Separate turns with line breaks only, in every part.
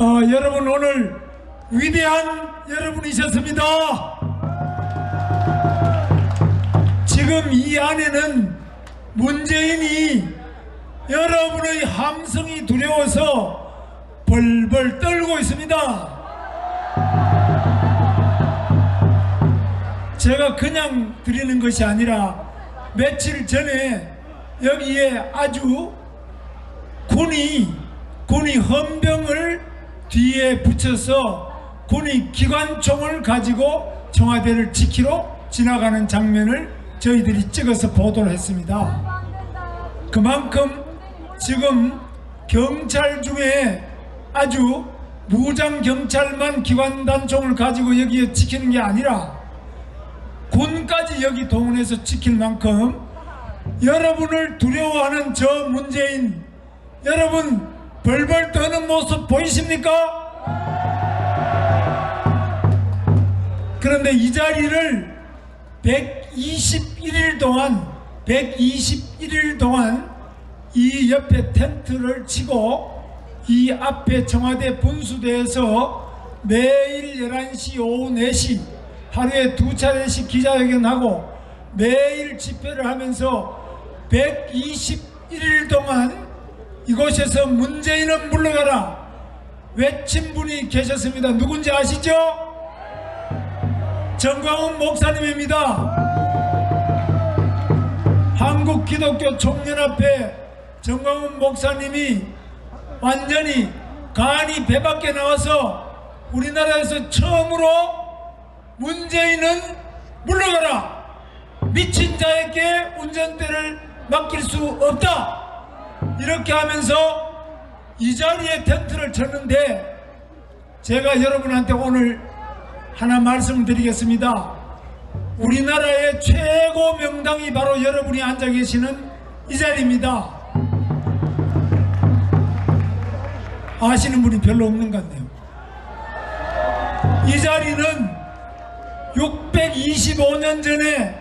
어, 여러분 오늘 위대한 여러분이셨습니다. 지금 이 안에는 문재인이 여러분의 함성이 두려워서 벌벌 떨고 있습니다. 제가 그냥 드리는 것이 아니라 며칠 전에 여기에 아주 군이 군이 헌병을 뒤에 붙여서 군이 기관총을 가지고 청와대를 지키러 지나가는 장면을 저희들이 찍어서 보도를 했습니다. 그만큼 지금 경찰 중에 아주 무장 경찰만 기관단총을 가지고 여기에 지키는 게 아니라 군까지 여기 동원해서 지킬 만큼 여러분을 두려워하는 저 문재인 여러분 벌벌 떠는 모습 보이십니까? 그런데 이 자리를 121일 동안 121일 동안 이 옆에 텐트를 치고 이 앞에 청와대 분수대에서 매일 11시 오후 4시 하루에 두 차례씩 기자회견하고 매일 집회를 하면서 121일 동안 이곳에서 문재인은 물러가라 외친 분이 계셨습니다. 누군지 아시죠? 정광훈 목사님입니다. 한국 기독교 총연합회 정광훈 목사님이 완전히 간이 배 밖에 나와서 우리나라에서 처음으로 문재인은 물러가라 미친 자에게 운전대를 맡길 수 없다 이렇게 하면서 이 자리에 텐트를 쳤는데 제가 여러분한테 오늘 하나 말씀드리겠습니다. 우리나라의 최고 명당이 바로 여러분이 앉아 계시는 이 자리입니다. 아시는 분이 별로 없는 것 같네요. 이 자리는 625년 전에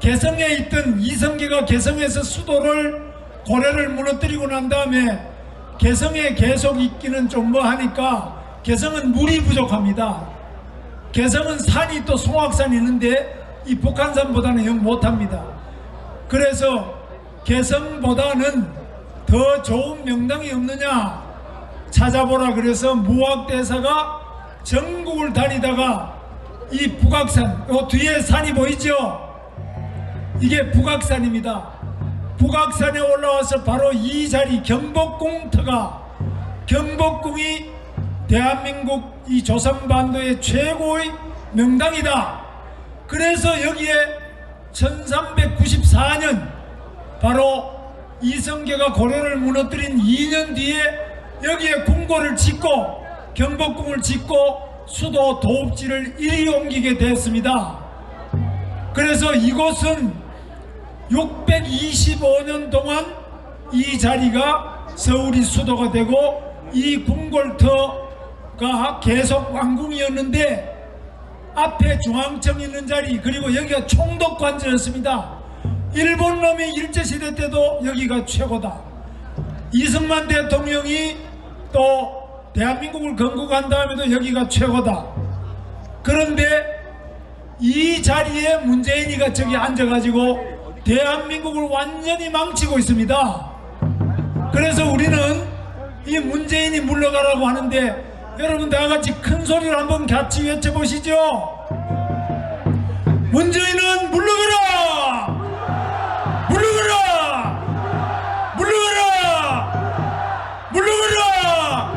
개성에 있던 이성계가 개성에서 수도를 고려를 무너뜨리고 난 다음에 개성에 계속 있기는 좀 뭐 하니까 개성은 물이 부족합니다. 개성은 산이 또 송악산이 있는데 이 북한산보다는 영 못합니다. 그래서 개성보다는 더 좋은 명당이 없느냐 찾아보라 그래서 무학대사가 전국을 다니다가 이 북악산 요 뒤에 산이 보이죠? 이게 북악산입니다. 북악산에 올라와서 바로 이 자리 경복궁터가 경복궁이 대한민국 이 조선반도의 최고의 명당이다. 그래서 여기에 1394년 바로 이성계가 고려를 무너뜨린 2년 뒤에 여기에 궁궐을 짓고 경복궁을 짓고 수도 도읍지를 이리 옮기게 되었습니다. 그래서 이곳은 625년 동안 이 자리가 서울이 수도가 되고 이 궁궐터가 계속 왕궁이었는데 앞에 중앙청 있는 자리 그리고 여기가 총독관제였습니다. 일본 놈이 일제시대 때도 여기가 최고다. 이승만 대통령이 또 대한민국을 건국한 다음에도 여기가 최고다. 그런데 이 자리에 문재인이가 저기 앉아가지고 대한민국을 완전히 망치고 있습니다. 그래서 우리는 이 문재인이 물러가라고 하는데 여러분 다 같이 큰 소리로 한번 같이 외쳐보시죠. 문재인은 물러가라! 물러가라! 물러가라! 물러가라!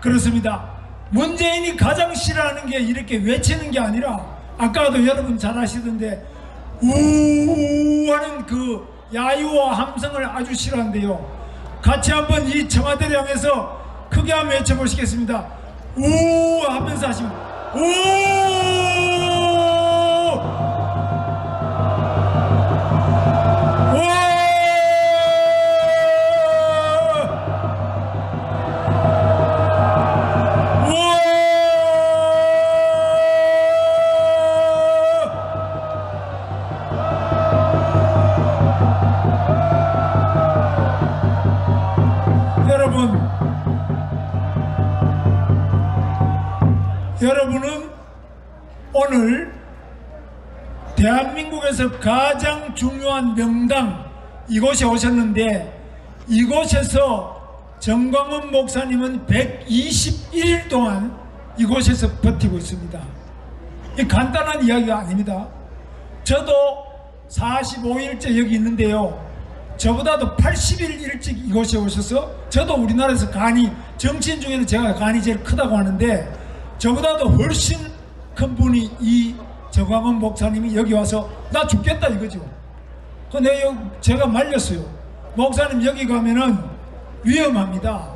그렇습니다. 문재인이 가장 싫어하는 게 이렇게 외치는 게 아니라 아까도 여러분 잘 아시던데 우 하는 그 야유와 함성을 아주 싫어한대요. 같이 한번 이 청와대를 향해서 크게 한번 외쳐보시겠습니다. 우 하면서 하시면 우 가장 중요한 명당 이곳에 오셨는데 이곳에서 정광훈 목사님은 121일 동안 이곳에서 버티고 있습니다. 이 간단한 이야기가 아닙니다. 저도 45일째 여기 있는데요. 저보다도 80일 일찍 이곳에 오셔서 저도 우리나라에서 간이 정치인 중에는 제가 간이 제일 크다고 하는데 저보다도 훨씬 큰 분이 이 정광훈 목사님이 여기 와서 나 죽겠다 이거죠. 근데 여- 제가 말렸어요. 목사님 여기 가면은 위험합니다.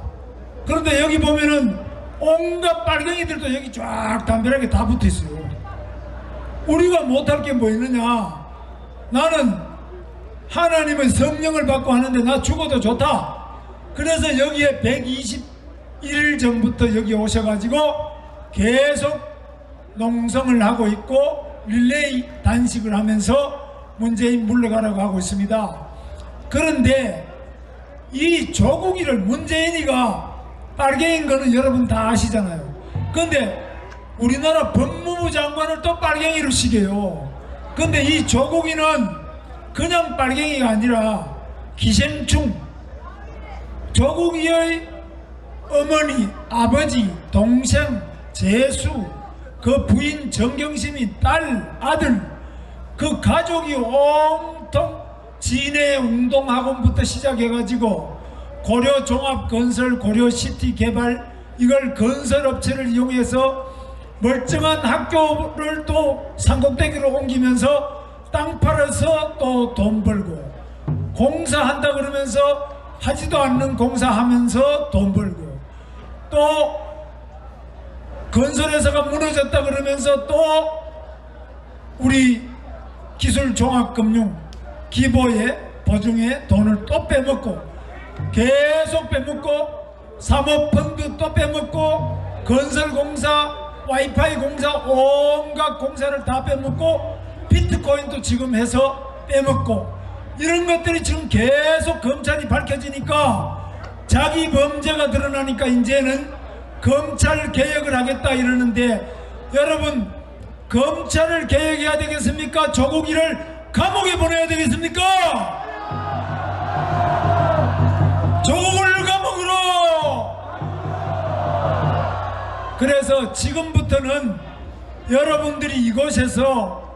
그런데 여기 보면은 온갖 빨갱이들도 여기 쫙 담벼락에 다 붙어 있어요. 우리가 못할 게 뭐 있느냐? 나는 하나님의 성령을 받고 하는데 나 죽어도 좋다. 그래서 여기에 121일 전부터 여기 오셔가지고 계속 농성을 하고 있고 릴레이 단식을 하면서 문재인 물러가라고 하고 있습니다. 그런데 이 조국이를 문재인이가 빨갱인 거는 여러분 다 아시잖아요. 근데 우리나라 법무부 장관을 또 빨갱이로 시게요. 근데 이 조국이는 그냥 빨갱이가 아니라 기생충, 조국이의 어머니, 아버지, 동생, 재수, 그 부인 정경심이 딸, 아들, 그 가족이 온통 진해 운동학원부터 시작해가지고 고려 종합건설, 고려 시티 개발 이걸 건설업체를 이용해서 멀쩡한 학교를 또 산꼭대기로 옮기면서 땅 팔아서 또 돈 벌고 공사한다 그러면서 하지도 않는 공사하면서 돈 벌고 또 건설회사가 무너졌다 그러면서 또 우리 기술종합금융 기보에 보증에 돈을 또 빼먹고 계속 빼먹고 사모펀드 또 빼먹고 건설공사 와이파이 공사 온갖 공사를 다 빼먹고 비트코인도 지금 해서 빼먹고 이런 것들이 지금 계속 검찰이 밝혀지니까 자기 범죄가 드러나니까 이제는 검찰 개혁을 하겠다 이러는데 여러분 검찰을 개혁해야 되겠습니까? 조국이를 감옥에 보내야 되겠습니까? 조국을 감옥으로 그래서 지금부터는 여러분들이 이곳에서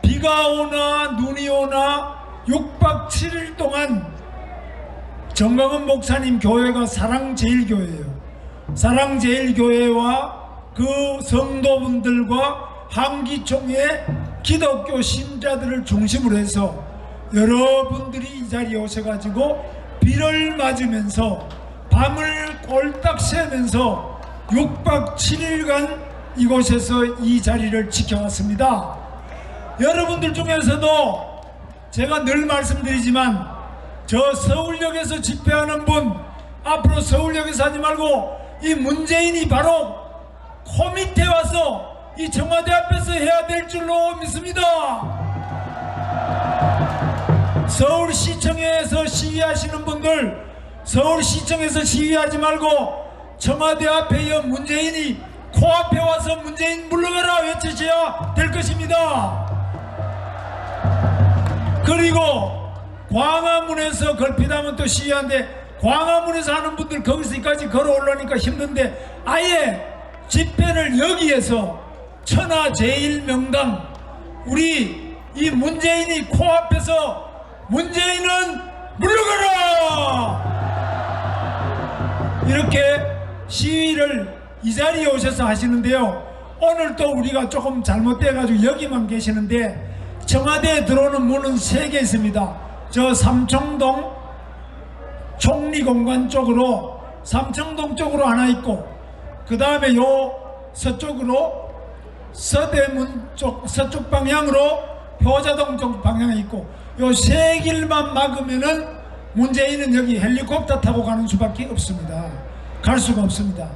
비가 오나 눈이 오나 6박 7일 동안 정광훈 목사님 교회가 사랑제일교회예요. 사랑제일교회와 그 성도분들과 한기총의 기독교 신자들을 중심으로 해서 여러분들이 이 자리에 오셔가지고 비를 맞으면서 밤을 꼴딱 새면서 6박 7일간 이곳에서 이 자리를 지켜왔습니다. 여러분들 중에서도 제가 늘 말씀드리지만 저 서울역에서 집회하는 분 앞으로 서울역에서 하지 말고 이 문재인이 바로 코 밑에 와서 이 청와대 앞에서 해야 될 줄로 믿습니다. 서울시청에서 시위하시는 분들 서울시청에서 시위하지 말고 청와대 앞에 이 문재인이 코앞에 와서 문재인 물러가라 외치셔야 될 것입니다. 그리고 광화문에서 걸핏하면 또 시위하는데 광화문에서 하는 분들 거기서까지 걸어 올라오니까 힘든데 아예 집회를 여기에서 천하 제일 명당. 우리 이 문재인이 코앞에서 문재인은 물러가라! 이렇게 시위를 이 자리에 오셔서 하시는데요. 오늘 또 우리가 조금 잘못돼 가지고 여기만 계시는데 청와대에 들어오는 문은 세 개 있습니다. 저 삼청동 총리공관 쪽으로 삼청동 쪽으로 하나 있고 그 다음에 요 서쪽으로 서대문 쪽 서쪽 방향으로 효자동 쪽 방향에 있고 요 세 길만 막으면은 문재인은 여기 헬리콥터 타고 가는 수밖에 없습니다. 갈 수가 없습니다.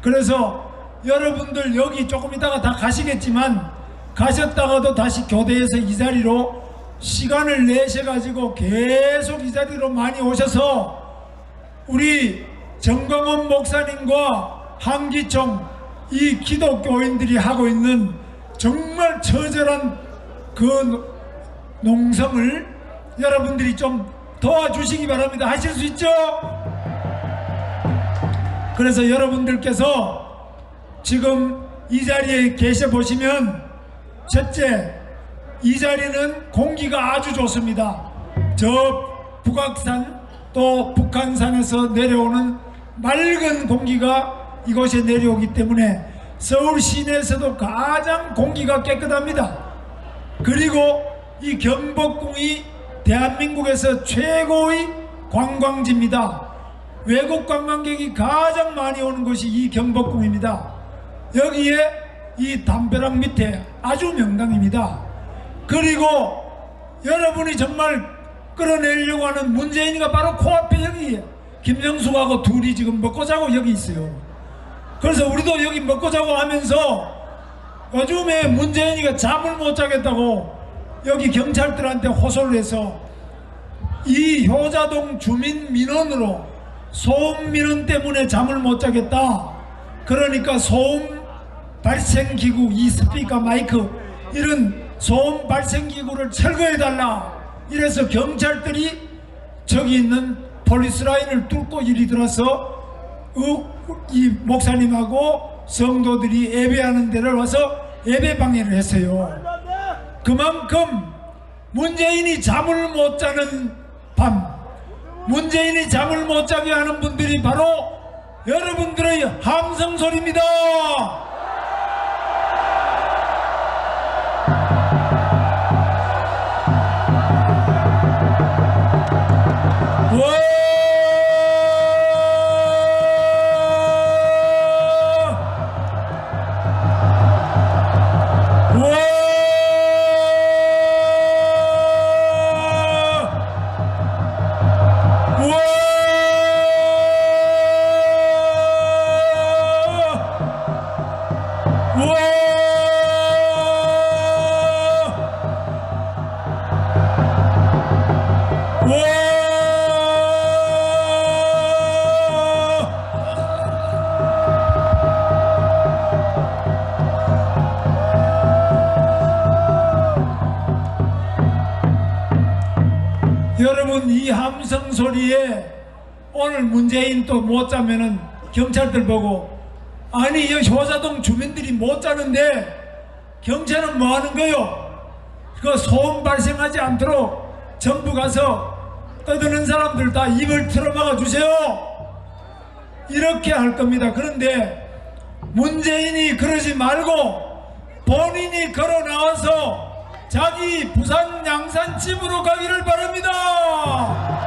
그래서 여러분들 여기 조금 있다가 다 가시겠지만 가셨다가도 다시 교대에서 이 자리로 시간을 내셔가지고 계속 이 자리로 많이 오셔서 우리 정광훈 목사님과 한기총 이 기독교인들이 하고 있는 정말 처절한 그 농성을 여러분들이 좀 도와주시기 바랍니다. 하실 수 있죠? 그래서 여러분들께서 지금 이 자리에 계셔 보시면 첫째 이 자리는 공기가 아주 좋습니다. 저 북악산 또 북한산에서 내려오는 맑은 공기가 이곳에 내려오기 때문에 서울 시내에서도 가장 공기가 깨끗합니다. 그리고 이 경복궁이 대한민국에서 최고의 관광지입니다. 외국 관광객이 가장 많이 오는 곳이 이 경복궁입니다. 여기에 이 담벼락 밑에 아주 명당입니다. 그리고 여러분이 정말 끌어내려고 하는 문재인이가 바로 코앞에 여기 김정숙하고 둘이 지금 먹고 자고 여기 있어요. 그래서 우리도 여기 먹고 자고 하면서 요즘에 문재인이가 잠을 못 자겠다고 여기 경찰들한테 호소를 해서 이 효자동 주민 민원으로 소음 민원 때문에 잠을 못 자겠다. 그러니까 소음 발생 기구, 이 스피커 마이크 이런 소음 발생 기구를 철거해 달라. 이래서 경찰들이 저기 있는 폴리스 라인을 뚫고 이리 들어서 어, 이 목사님하고 성도들이 예배하는 데를 와서 예배 방해를 했어요. 그만큼 문재인이 잠을 못 자는 밤, 문재인이 잠을 못 자게 하는 분들이 바로 여러분들의 함성 소리입니다. 여러분 이 함성 소리에 오늘 문재인 또 못 자면은 경찰들 보고 아니 이 효자동 주민들이 못 자는데 경찰은 뭐 하는 거요? 그 소음 발생하지 않도록 정부 가서 떠드는 사람들 다 입을 틀어막아 주세요. 이렇게 할 겁니다. 그런데 문재인이 그러지 말고 본인이 걸어 나와서 자기 부산 양산 집으로 가기를 바랍니다.